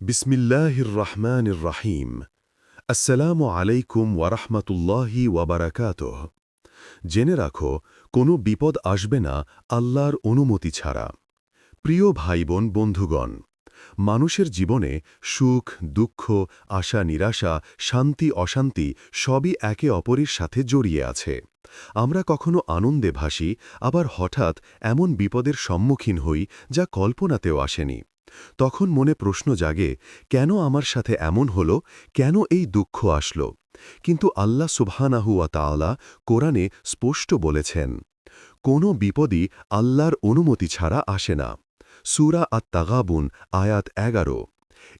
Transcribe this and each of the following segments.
বিসমিল্লাহির রহমানির রাহিম আসসালামু আলাইকুম ওয়ারহমতুল্লাহি ওয়াবারাকাতহ। জেনে রাখো, কোনো বিপদ আসবে না আল্লাহর অনুমতি ছাড়া। প্রিয় ভাই বোন বন্ধুগণ, মানুষের জীবনে সুখ, দুঃখ, আশা, নিরাশা, শান্তি, অশান্তি সবই একে অপরের সাথে জড়িয়ে আছে। আমরা কখনো আনন্দে ভাসি, আবার হঠাৎ এমন বিপদের সম্মুখীন হই যা কল্পনাতেও আসেনি। তখন মনে প্রশ্ন জাগে, কেন আমার সাথে এমন হল? কেন এই দুঃখ আসল? কিন্তু আল্লাহ সুবহানাহুয়া তাআলা কোরআনে স্পষ্ট বলেছেন, কোনো বিপদই আল্লাহর অনুমতি ছাড়া আসে না। সুরা আত তাগাবুন আয়াত এগারো।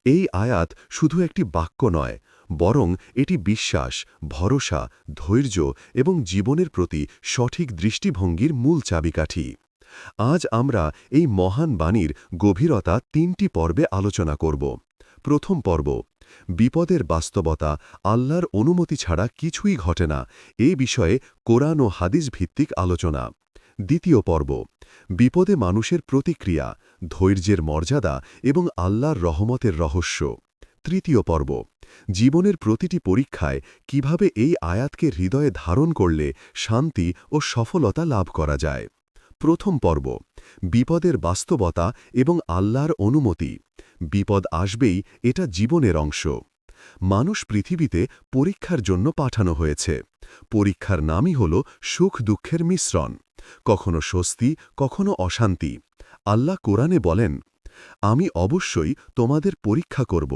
এই আয়াত শুধু একটি বাক্য নয়, বরং এটি বিশ্বাস, ভরসা, ধৈর্য এবং জীবনের প্রতি সঠিক দৃষ্টিভঙ্গির মূল চাবিকাঠি। আজ আমরা এই মহান বাণীর গভীরতা তিনটি পর্বে আলোচনা করব। প্রথম পর্ব, বিপদের বাস্তবতা আল্লাহর অনুমতি ছাড়া কিছুই ঘটে না, এ বিষয়ে কোরআন ও হাদিস ভিত্তিক আলোচনা। দ্বিতীয় পর্ব, বিপদে মানুষের প্রতিক্রিয়া, ধৈর্যের মর্যাদা এবং আল্লাহর রহমতের রহস্য। তৃতীয় পর্ব, জীবনের প্রতিটি পরীক্ষায় কীভাবে এই আয়াতকে হৃদয়ে ধারণ করলে শান্তি ও সফলতা লাভ করা যায়। প্রথম পর্ব, বিপদের বাস্তবতা এবং আল্লাহর অনুমতি। বিপদ আসবেই এটা জীবনের অংশ। মানুষ পৃথিবীতে পরীক্ষার জন্য পাঠানো হয়েছে। পরীক্ষার নামই হল সুখ দুঃখের মিশ্রণ। কখনো স্বস্তি, কখনো অশান্তি। আল্লাহ কোরআনে বলেন, আমি অবশ্যই তোমাদের পরীক্ষা করব।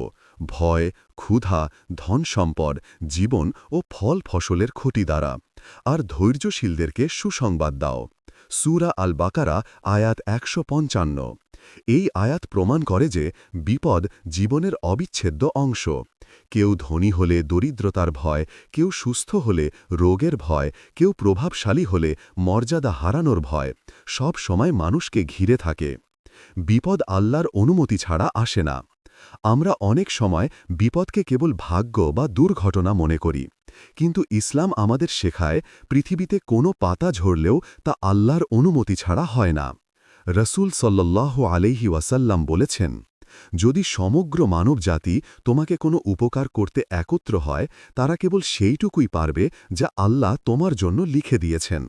ভয়, ক্ষুধা ধন সম্পদ জীবন ও ফল ফসলের ক্ষতি দ্বারা। আর ধৈর্যশীলদেরকে সুসংবাদ দাও। সুরা আল বাকারা আয়াত একশো পঞ্চান্ন। এই আয়াত প্রমাণ করে যে বিপদ জীবনের অবিচ্ছেদ্য অংশ। কেউ ধনী হলে দরিদ্রতার ভয়, কেউ সুস্থ হলে রোগের ভয়, কেউ প্রভাবশালী হলে মর্যাদা হারানোর ভয়, সব সময় মানুষকে ঘিরে থাকে। বিপদ আল্লাহর অনুমতি ছাড়া আসে না। আমরা অনেক সময় বিপদকে কেবল ভাগ্য বা দুর্ঘটনা মনে করি। কিন্তু ইসলাম আমাদের শেখায়, পৃথিবীতে কোনো পাতা ঝরলেও তা আল্লাহর অনুমতি ছাড়া হয় না। রসুল সল্লাহ আলহি ওয়াসাল্লাম বলেছেন, যদি সমগ্র মানব জাতি তোমাকে কোনো উপকার করতে একত্র হয়, তারা কেবল সেইটুকুই পারবে যা আল্লাহ তোমার জন্য লিখে দিয়েছেন।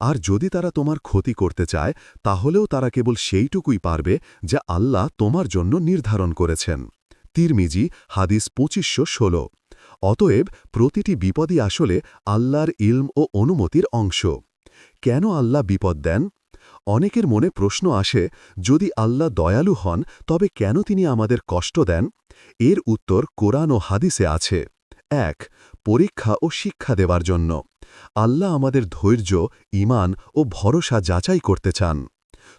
আর যদি তারা তোমার ক্ষতি করতে চায়, তাহলেও তারা কেবল সেইটুকুই পারবে যা আল্লাহ তোমার জন্য নির্ধারণ করেছেন। তিরমিজি, হাদিস পঁচিশশো অতএব প্রতিটি বিপদই আসলে আল্লাহর ইলম ও অনুমতির অংশ। কেন আল্লাহ বিপদ দেন? অনেকের মনে প্রশ্ন আসে, যদি আল্লাহ দয়ালু হন, তবে কেন তিনি আমাদের কষ্ট দেন? এর উত্তর কোরআন ও হাদিসে আছে। এক, পরীক্ষা ও শিক্ষা দেওয়ার জন্য। আল্লাহ আমাদের ধৈর্য ইমান ও ভরসা যাচাই করতে চান।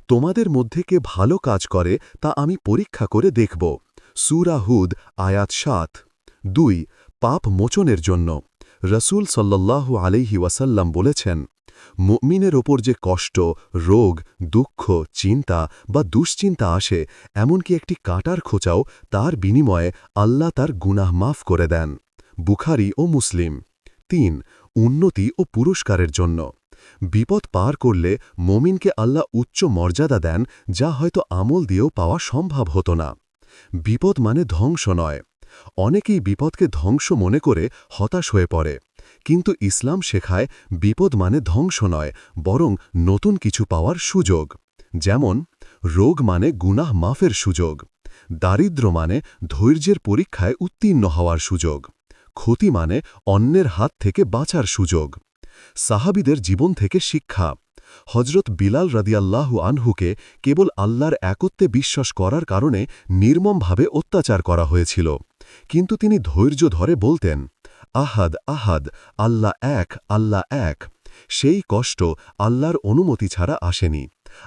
তোমাদের মধ্যে কে ভালো কাজ করে, তা আমি পরীক্ষা করে দেখব। সুরাহুদ আয়াত সাত। দুই পাপ মোচনের জন্য রসুল সাল্লাল্লাহু আলাইহি ওয়াসাল্লাম বলেছেন, মুমিনের ওপর যে কষ্ট, রোগ, দুঃখ, চিন্তা বা দুশ্চিন্তা আসে, এমনকি একটি কাটার খোঁচাও, তার বিনিময়ে আল্লাহ তার গুনাহ মাফ করে দেন। বুখারি ও মুসলিম। তিন, উন্নতি ও পুরস্কারের জন্য। বিপদ পার করলে মমিনকে আল্লাহ উচ্চ মর্যাদা দেন, যা হয়তো আমল দিয়েও পাওয়া সম্ভব হতো না। বিপদ মানে ধ্বংস নয়। অনেকেই বিপদকে ধ্বংস মনে করে হতাশ হয়ে পড়ে। কিন্তু ইসলাম শেখায় বিপদ মানে ধ্বংস নয়, বরং নতুন কিছু পাওয়ার সুযোগ। যেমন, রোগ মানে গুনাহ মাফের সুযোগ। দারিদ্র মানে ধৈর্যের পরীক্ষায় উত্তীর্ণ হওয়ার সুযোগ। ক্ষতি মানে অন্যের হাত থেকে বাঁচার সুযোগ। সাহাবিদের জীবন থেকে শিক্ষা। হজরত বিলাল রাদিয়াল্লাহু আনহুকে কেবল আল্লাহর একত্বে বিশ্বাস করার কারণে নির্মমভাবে অত্যাচার করা হয়েছিল। কিন্তু তিনি ধৈর্য ধরে বলতেন, আহাদ আহাদ, আল্লাহ এক আল্লাহ এক। সেই কষ্ট আল্লাহর অনুমতি ছাড়া আসেনি,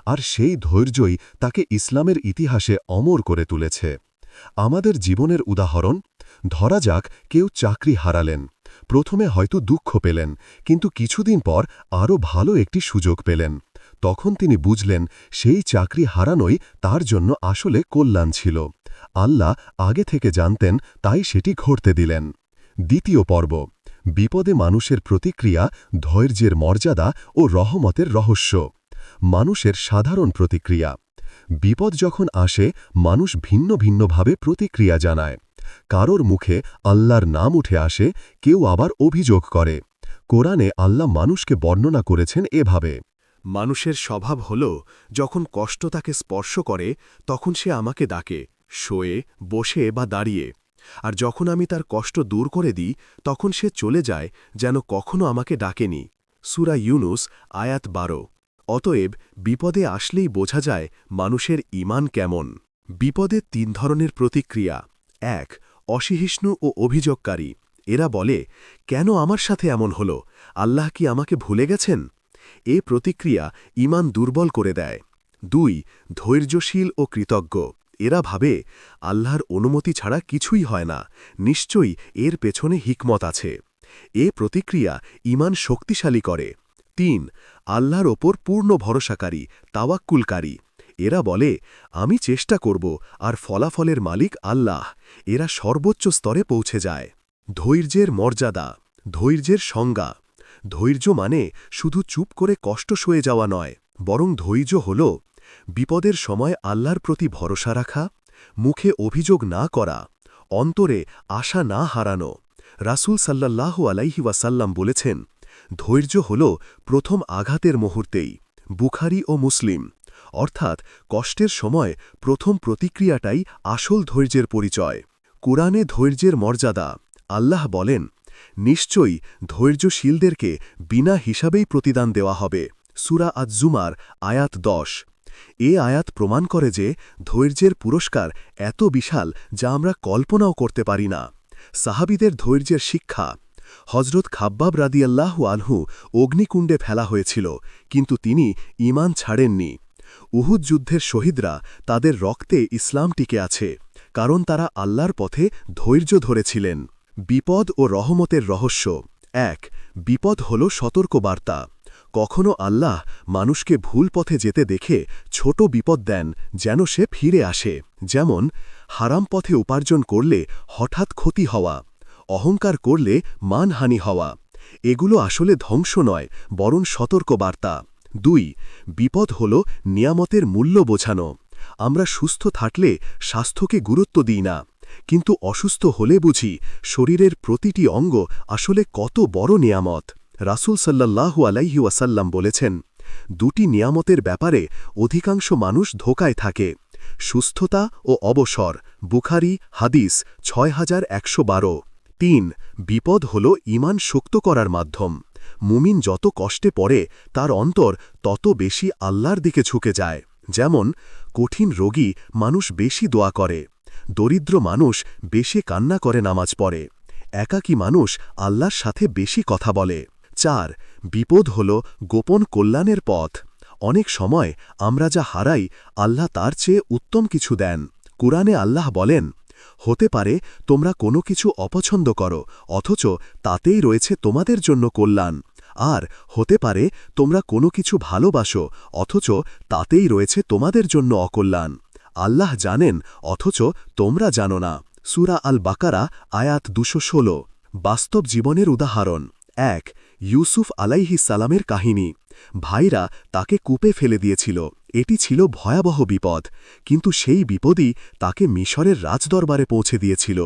আর সেই ধৈর্যই তাকে ইসলামের ইতিহাসে অমর করে তুলেছে। আমাদের জীবনের উদাহরণ ধরা যাক কেউ চাকরি হারালেন। প্রথমে হয়তো দুঃখ পেলেন, কিন্তু কিছুদিন পর আরও ভালো একটি সুযোগ পেলেন। তখন তিনি বুঝলেন, সেই চাকরি হারানোই তার জন্য আসলে কল্যাণ ছিল। আল্লাহ আগে থেকে জানতেন, তাই সেটি ঘটতে দিলেন। দ্বিতীয় পর্ব, বিপদে মানুষের প্রতিক্রিয়া, ধৈর্যের মর্যাদা ও রহমতের রহস্য। মানুষের সাধারণ প্রতিক্রিয়া, বিপদ যখন আসে, মানুষ ভিন্ন ভিন্নভাবে প্রতিক্রিয়া জানায়। কারোর মুখে আল্লাহর নাম উঠে আসে, কেউ আবার অভিযোগ করে। কোরআনে আল্লাহ মানুষকে বর্ণনা করেছেন এভাবে, মানুষের স্বভাব হল, যখন কষ্ট তাকে স্পর্শ করে, তখন সে আমাকে ডাকে, শোয়ে, বসে বা দাঁড়িয়ে। আর যখন আমি তার কষ্ট দূর করে দিই, তখন সে চলে যায়, যেন কখনো আমাকে ডাকেনি। সুরা ইউনুস, আয়াত বারো। অতএব, বিপদে আসলেই বোঝা যায় মানুষের ইমান কেমন। বিপদে তিন ধরনের প্রতিক্রিয়া। এক অসহিষ্ণু ও অভিযোগকারী। এরা বলে, কেন আমার সাথে এমন হল? আল্লাহ কি আমাকে ভুলে গেছেন? এ প্রতিক্রিয়া ইমান দুর্বল করে দেয়। দুই, ধৈর্যশীল ও কৃতজ্ঞ। এরা ভাবে, আল্লাহর অনুমতি ছাড়া কিছুই হয় না। নিশ্চয়ই এর পেছনে হিকমত আছে। এ প্রতিক্রিয়া ইমান শক্তিশালী করে। তিন, আল্লাহর ওপর পূর্ণ ভরসাকারী, তাওয়াক্কুলকারী। এরা বলে, আমি চেষ্টা করব, আর ফলাফলের মালিক আল্লাহ, এরা সর্বোচ্চ স্তরে পৌঁছে যায়। ধৈর্যের মর্যাদা, ধৈর্যের সংজ্ঞা, ধৈর্য মানে শুধু চুপ করে কষ্ট সয়ে যাওয়া নয়, বরং ধৈর্য হল বিপদের সময় আল্লাহর প্রতি ভরসা রাখা, মুখে অভিযোগ না করা, অন্তরে আশা না হারানো। রাসুল সাল্লাহ আলাইহি ওয়াসাল্লাম বলেছেন, ধৈর্য হল প্রথম আঘাতের মুহূর্তেই, বুখারি ও মুসলিম। অর্থাৎ কষ্টের সময় প্রথম প্রতিক্রিয়াটাই আসল ধৈর্যের পরিচয়। কোরআনে ধৈর্যের মর্যাদা। আল্লাহ বলেন, নিশ্চয়ই ধৈর্যশীলদেরকে বিনা হিসাবেই প্রতিদান দেওয়া হবে। সুরা আজজুমার আয়াত দশ। এ আয়াত প্রমাণ করে যে ধৈর্যের পুরস্কার এত বিশাল যা আমরা কল্পনাও করতে পারি না। সাহাবিদের ধৈর্যের শিক্ষা। হজরত খাব্বাব রাদিয়াল্লাহু আনহু অগ্নিকুণ্ডে ফেলা হয়েছিল, কিন্তু তিনি ইমান ছাড়েননি। উহুদ যুদ্ধের শহীদরা তাদের রক্তে ইসলাম টিকে আছে, কারণ তারা আল্লাহর পথে ধৈর্য ধরেছিলেন। বিপদ ও রহমতের রহস্য। এক, বিপদ হল সতর্কবার্তা। কখনো আল্লাহ মানুষকে ভুল পথে যেতে দেখে ছোট বিপদ দেন যেন সে ফিরে আসে, যেমন হারাম পথে উপার্জন করলে হঠাৎ ক্ষতি হওয়া, অহংকার করলে মানহানি হওয়া। এগুলো আসলে ধ্বংস নয়, বরং সতর্কবার্তা। দুই, বিপদ হল নিয়ামতের মূল্য বোঝানো। আমরা সুস্থ থাকলে স্বাস্থ্যকে গুরুত্ব দিই না। কিন্তু অসুস্থ হলে বুঝি শরীরের প্রতিটি অঙ্গ আসলে কত বড় নিয়ামত। রাসুল সাল্লাল্লাহু আলাইহি ওয়াসাল্লাম বলেছেন, দুটি নিয়ামতের ব্যাপারে অধিকাংশ মানুষ ধোকায় থাকে। সুস্থতা ও অবসর, বুখারি, হাদিস, ছয় হাজার একশো বারো। তিন, বিপদ হল ইমান শক্ত করার মাধ্যম। মুমিন যত কষ্টে পড়ে, তার অন্তর তত বেশি আল্লাহর দিকে ঝুঁকে যায়। যেমন, কঠিন রোগী মানুষ বেশি দোয়া করে, দরিদ্র মানুষ বেশি কান্না করে নামাজ পড়ে, একাকী মানুষ আল্লাহর সাথে বেশি কথা বলে। চার, বিপদ হল গোপন কল্যাণের পথ। অনেক সময় আমরা যা হারাই, আল্লাহ তার চেয়ে উত্তম কিছু দেন। কুরআনে আল্লাহ বলেন, হতে পারে তোমরা কোনো কিছু অপছন্দ করো, অথচ তাতেই রয়েছে তোমাদের জন্য কল্যাণ। আর হতে পারে তোমরা কোনো কিছু ভালোবাসো, অথচ তাতেই রয়েছে তোমাদের জন্য অকল্যাণ। আল্লাহ জানেন, অথচ তোমরা জানো না। সুরা আল বাকারা আয়াত দুশো ষোলো। বাস্তব জীবনের উদাহরণ। এক, ইউসুফ আলাইহি সালামের কাহিনী। ভাইরা তাকে কূপে ফেলে দিয়েছিল। এটি ছিল ভয়াবহ বিপদ। কিন্তু সেই বিপদই তাকে মিশরের রাজদরবারে পৌঁছে দিয়েছিল।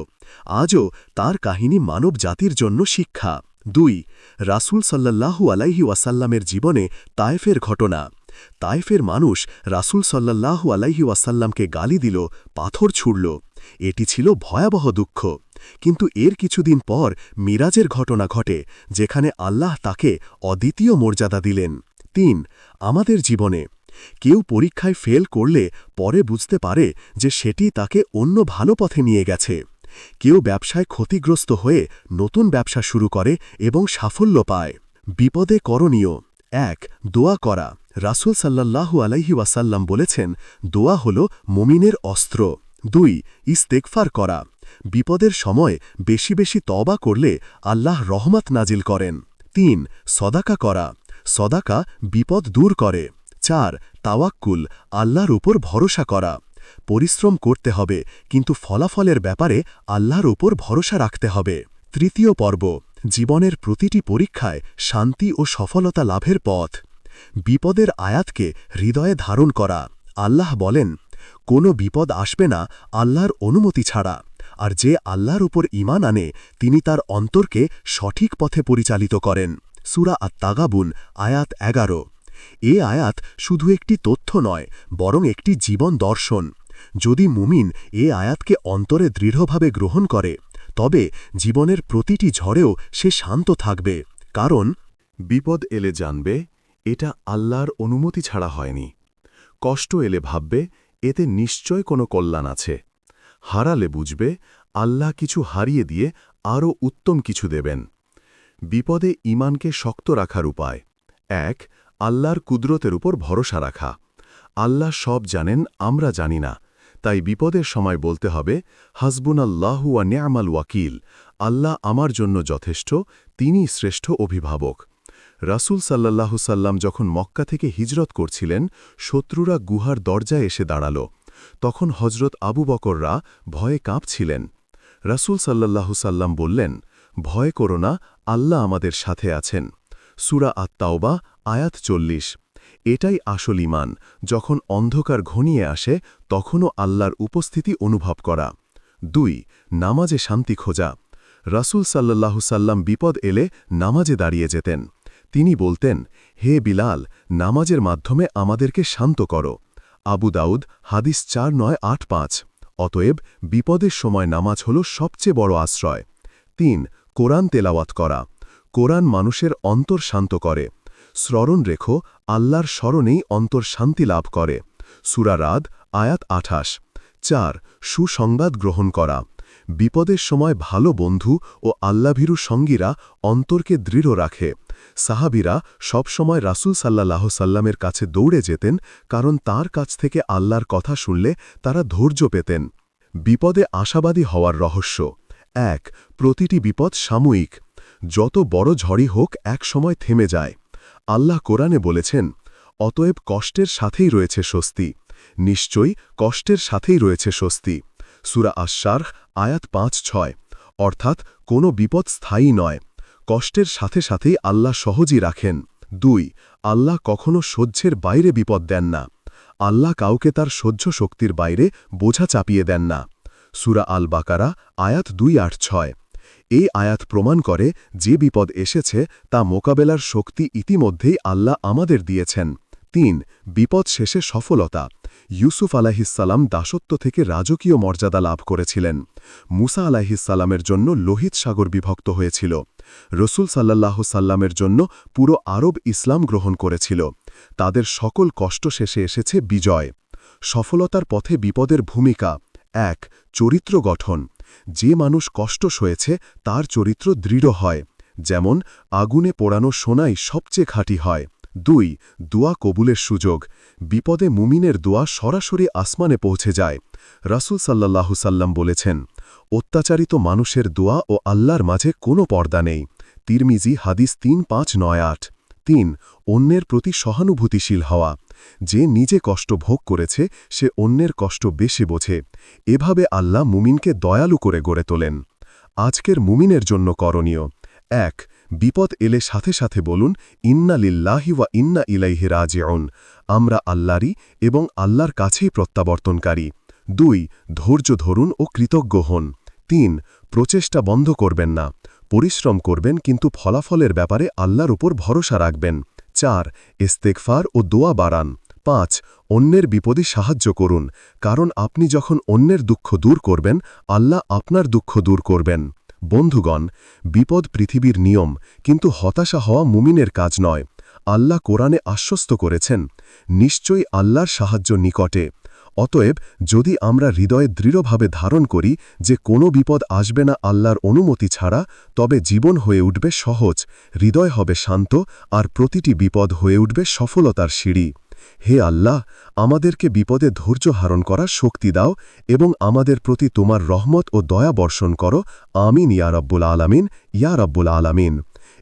আজও তার কাহিনী মানব জাতির জন্য শিক্ষা। দুই, রাসুল সাল্লাল্লাহু আলাইহি ওয়াসাল্লামের জীবনে তায়েফের ঘটনা। তায়েফের মানুষ রাসুল সাল্লাল্লাহু আলাইহি ওয়াসাল্লামকে গালি দিল, পাথর ছুড়ল। এটি ছিল ভয়াবহ দুঃখ। কিন্তু এর কিছুদিন পর মিরাজের ঘটনা ঘটে, যেখানে আল্লাহ তাকে অদ্বিতীয় মর্যাদা দিলেন। তিন, আমাদের জীবনে। কেউ পরীক্ষায় ফেল করলে পরে বুঝতে পারে যে সেটি তাকে অন্য ভালো পথে নিয়ে গেছে। কেউ ব্যবসায় ক্ষতিগ্রস্ত হয়ে নতুন ব্যবসা শুরু করে এবং সাফল্য পায়। বিপদে করণীয়। এক, দোয়া করা। রাসুল সাল্লাল্লাহু আলাইহি ওয়াসাল্লাম বলেছেন, দোয়া হল মুমিনের অস্ত্র। দুই ইস্তেকফার করা। বিপদের সময় বেশি বেশি তবা করলে আল্লাহ রহমত নাজিল করেন। তিন, সদাকা করা। সদাকা বিপদ দূর করে। চার, তাওয়াক্কুল, আল্লাহর উপর ভরসা করা। পরিশ্রম করতে হবে, কিন্তু ফলাফলের ব্যাপারে আল্লাহর ওপর ভরসা রাখতে হবে। তৃতীয় পর্ব, জীবনের প্রতিটি পরীক্ষায় শান্তি ও সফলতা লাভের পথ। বিপদের আয়াতকে হৃদয়ে ধারণ করা। আল্লাহ বলেন, কোনো বিপদ আসবে না আল্লাহর অনুমতি ছাড়া। আর যে আল্লাহর উপর ইমান আনে, তিনি তার অন্তরকে সঠিক পথে পরিচালিত করেন। সুরা আত্মাগাবুন আয়াত এগারো। এ আয়াত শুধু একটি তথ্য নয়, বরং একটি জীবন দর্শন। যদি মুমিন এ আয়াতকে অন্তরে দৃঢ়ভাবে গ্রহণ করে, তবে জীবনের প্রতিটি ঝড়েও সে শান্ত থাকবে। কারণ, বিপদ এলে জানবে, এটা আল্লাহর অনুমতি ছাড়া হয়নি। কষ্ট এলে ভাববে, এতে নিশ্চয় কোনো কল্যাণ আছে। হারালে বুঝবে, আল্লাহ কিছু হারিয়ে দিয়ে আরও উত্তম কিছু দেবেন। বিপদে ইমানকে শক্ত রাখার উপায়। এক আল্লাহর কুদরতের উপর ভরসা রাখা। আল্লাহ সব জানেন, আমরা জানি না। তাই বিপদের সময় বলতে হবে হাসবুন আল্লাহু ওয়া ওয়াকিল, আল্লাহ আমার জন্য যথেষ্ট, তিনি শ্রেষ্ঠ অভিভাবক। রাসূল সাল্লাল্লাহু সাল্লাম যখন মক্কা থেকে হিজরত করছিলেন, শত্রুরা গুহার দরজায় এসে দাঁড়াল। তখন হজরত আবু বকররা ভয়ে কাঁপছিলেন। রাসূল সাল্লাল্লাহু সাল্লাম বললেন, ভয় করো না, আল্লাহ আমাদের সাথে আছেন। সুরা আত্মাওবা আয়াত চল্লিশ, এটাই আসল ইমান যখন অন্ধকার ঘনিয়ে আসে, তখনও আল্লাহর উপস্থিতি অনুভব করা। দুই, নামাজে শান্তি খোঁজা। রাসূল সাল্লাল্লাহু সাল্লাম বিপদ এলে নামাজে দাঁড়িয়ে যেতেন। তিনি বলতেন, হে বিলাল, নামাজের মাধ্যমে আমাদেরকে শান্ত করো। আবু দাউদ, হাদিস চার নয়, আট, পাঁচ। অতএব, বিপদের সময় নামাজ হল সবচেয়ে বড় আশ্রয়। তিন, কোরআন তেলাওয়াত করা। কোরআন মানুষের অন্তর শান্ত করে। স্মরণ রেখো, আল্লাহর স্মরণেই অন্তর শান্তি লাভ করে। সুরারাদ আয়াত আঠাশ। চার, সুসংবাদ গ্রহণ করা। বিপদের সময় ভালো বন্ধু ও আল্লাভীরু সঙ্গীরা অন্তরকে দৃঢ় রাখে। সাহাবিরা সবসময় রাসূল সাল্লাহ সাল্লামের কাছে দৌড়ে যেতেন, কারণ তার কাছ থেকে আল্লাহর কথা শুনলে তারা ধৈর্য পেতেন। বিপদে আশাবাদী হওয়ার রহস্য। এক, প্রতিটি বিপদ সাময়িক। যত বড় ঝড়ই হোক, এক সময় থেমে যায়। আল্লাহ কোরআনে বলেছেন, অতএব কষ্টের সাথেই রয়েছে স্বস্তি। নিশ্চয়ই কষ্টের সাথেই রয়েছে স্বস্তি। সুরা আশ্বার আয়াত পাঁচ ছয়। অর্থাৎ কোনো বিপদ স্থায়ী নয়। কষ্টের সাথে সাথেই আল্লাহ সহজই রাখেন। দুই, আল্লাহ কখনো সহ্যের বাইরে বিপদ দেন না। আল্লাহ কাউকে তার সহ্য শক্তির বাইরে বোঝা চাপিয়ে দেন না। সুরা আল বাকারা আয়াত দুই আট ছয়। এই আয়াত প্রমাণ করে যে বিপদ এসেছে তা মোকাবেলার শক্তি ইতিমধ্যেই আল্লাহ আমাদের দিয়েছেন। তিন, বিপদ শেষে সফলতা। ইউসুফ আলাহিসাল্লাম দাসত্ব থেকে রাজকীয় মর্যাদা লাভ করেছিলেন। মুসা আলাহিসাল্লামের জন্য লোহিত সাগর বিভক্ত হয়েছিল। রসুল সাল্লাহ সাল্লামের জন্য পুরো আরব ইসলাম গ্রহণ করেছিল। তাদের সকল কষ্ট শেষে এসেছে বিজয়। সফলতার পথে বিপদের ভূমিকা। এক, চরিত্র গঠন। যে মানুষ কষ্ট সয়েছে, তার চরিত্র দৃঢ় হয়। যেমন, আগুনে পোড়ানো সোনাই সবচেয়ে খাঁটি হয়। দুই, দোয়া কবুলের সুযোগ। বিপদে মুমিনের দোয়া সরাসরি আসমানে পৌঁছে যায়। রাসুল সাল্লাহু সাল্লাম বলেছেন, অত্যাচারিত মানুষের দোয়া ও আল্লাহর মাঝে কোনো পর্দা নেই। তিরমিজি হাদিস তিন পাঁচ নয় আট। তিন, অন্যের প্রতি সহানুভূতিশীল হওয়া। যে নিজে কষ্ট ভোগ করেছে, সে অন্যের কষ্ট বেশি বোঝে। এভাবে আল্লাহ মুমিনকে দয়ালু করে গড়ে তোলেন। আজকের মুমিনের জন্য করণীয়। এক, বিপদ এলে সাথে সাথে বলুন, ইন্না লিল্লাহি ওয়া ইন্না ইলাইহি রাজিউন। আমরা আল্লাহরই এবং আল্লাহর কাছেই প্রত্যাবর্তনকারী। দুই, ধৈর্য ধরুন ও কৃতজ্ঞ হন। তিন, প্রচেষ্টা বন্ধ করবেন না। পরিশ্রম করবেন, কিন্তু ফলাফলের ব্যাপারে আল্লাহর উপর ভরসা রাখবেন। চার ইস্তেকফার ও দোয়া বাড়ান। পাঁচ, অন্যের বিপদে সাহায্য করুন, কারণ আপনি যখন অন্যের দুঃখ দূর করবেন, আল্লাহ আপনার দুঃখ দূর করবেন। বন্ধুগণ, বিপদ পৃথিবীর নিয়ম, কিন্তু হতাশা হওয়া মুমিনের কাজ নয়। আল্লাহ কোরআনে আশ্বস্ত করেছেন, নিশ্চয়ই আল্লাহর সাহায্য নিকটে। অতএব যদি আমরা হৃদয়ে দৃঢ়ভাবে ধারণ করি যে কোনো বিপদ আসবে না আল্লাহর অনুমতি ছাড়া, তবে জীবন হয়ে উঠবে সহজ, হৃদয় হবে শান্ত, আর প্রতিটি বিপদ হয়ে উঠবে সফলতার সিঁড়ি। হে আল্লাহ, আমাদেরকে বিপদে ধৈর্য হারণ করার শক্তি দাও এবং আমাদের প্রতি তোমার রহমত ও দয়া বর্ষণ করো। আমিন, ইয়া রব্বুল আলামিন, ইয়া রব্বুল আলামিন।